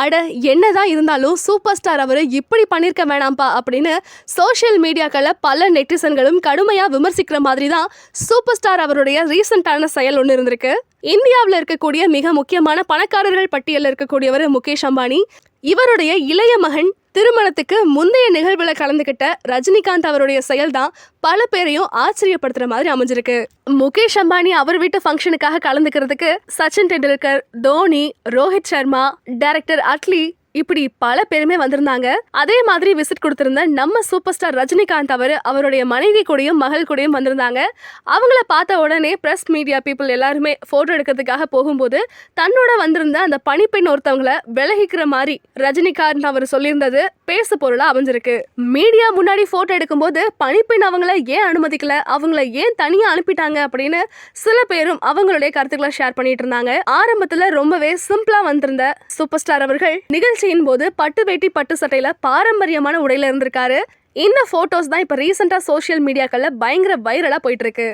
அட என்னதான் இருந்தாலும் சூப்பர் ஸ்டார் அவர் இப்படி பண்ணிருக்க வேணாம்ப்பா அப்படின்னு சோஷியல் மீடியாக்களில் பல நெட்டிசன்களும் கடுமையாக விமர்சிக்கிற மாதிரி தான் சூப்பர் ஸ்டார் அவருடைய ரீசெண்டான செயல் ஒன்று இருந்திருக்கு. இந்தியாவில் இருக்கக்கூடிய மிக முக்கியமான பணக்காரர்கள் பட்டியலில் இருக்கக்கூடியவர் முகேஷ் அம்பானி. இவருடைய இளைய மகன் திருமணத்துக்கு முந்தைய நிகழ்வுல கலந்துக்கிட்ட ரஜினிகாந்த் அவருடைய செயல் தான் பல பேரையும் ஆச்சரியப்படுத்துற மாதிரி அமைஞ்சிருக்கு. முகேஷ் அம்பானி அவர் வீட்டு ஃபங்க்ஷனுக்காக கலந்துக்கிறதுக்கு சச்சின் டெண்டுல்கர் தோனி ரோஹித் சர்மா டைரக்டர் அட்லி இப்படி பல பேருமே வந்திருந்தாங்க. அதே மாதிரி விசிட் கொடுத்திருந்த நம்ம சூப்பர் ஸ்டார் ரஜினிகாந்த் அவர் அவருடைய மனைவி கூடயும் மகள் கூடயும் வந்திருந்தாங்க. அவங்கள பார்த்த உடனே பிரஸ் மீடியா பீப்புள் எல்லாருமே போட்டோ எடுக்கிறதுக்காக போகும்போது தன்னோட வந்திருந்த அந்த பணிப்பெண் ஒருத்தவங்கள விலகிக்கிற மாதிரி ரஜினிகாந்த் அவர் சொல்லியிருந்தது. பேசு பொருளாக அமைஞ்சிருக்கு. மீடியா முன்னாடி ஃபோட்டோ எடுக்கும்போது பணிப்பெண் அவங்கள ஏன் அனுமதிக்கல? அவங்கள ஏன் தனியாக அனுப்பிட்டாங்க? அப்படின்னு சில பேரும் அவங்களுடைய கருத்துக்களை ஷேர் பண்ணிட்டு இருந்தாங்க. ஆரம்பத்தில் ரொம்பவே சிம்பிளாக வந்திருந்த சூப்பர் ஸ்டார் அவர்கள் நிகழ்ச்சியின் போது பட்டு வேட்டி பட்டு சட்டையில் பாரம்பரியமான உடையில இருந்திருக்காரு. இந்த ஃபோட்டோஸ் தான் இப்போ ரீசெண்டாக சோஷியல் மீடியாக்களில் பயங்கர வைரலாக போயிட்டு இருக்கு.